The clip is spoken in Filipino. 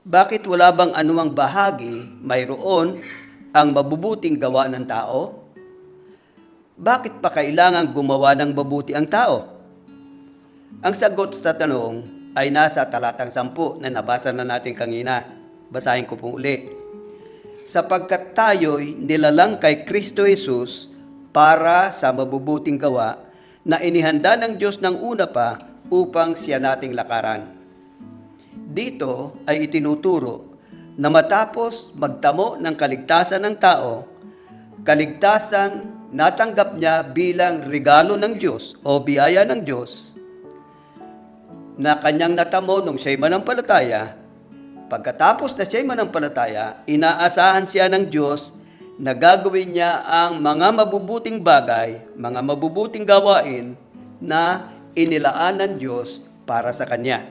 Bakit wala bang anumang bahagi mayroon ang mabubuting gawa ng tao? Bakit pa kailangan gumawa ng mabuti ang tao? Ang sagot sa tanong ay nasa talatang sampu na nabasa na natin kanina. Basahin ko po uli. Sapagkat tayo'y nilalang kay Kristo Jesus para sa mabubuting gawa na inihanda ng Diyos ng una pa upang siya nating lakaran. Dito ay itinuturo na matapos magtamo ng kaligtasan ng tao, kaligtasan natanggap niya bilang regalo ng Diyos o biyaya ng Diyos na kanyang natamo nung siya'y manampalataya, pagkatapos na siya'y manampalataya, inaasahan siya ng Diyos na gagawin niya ang mga mabubuting bagay, mga mabubuting gawain na inilaan ng Diyos para sa kanya.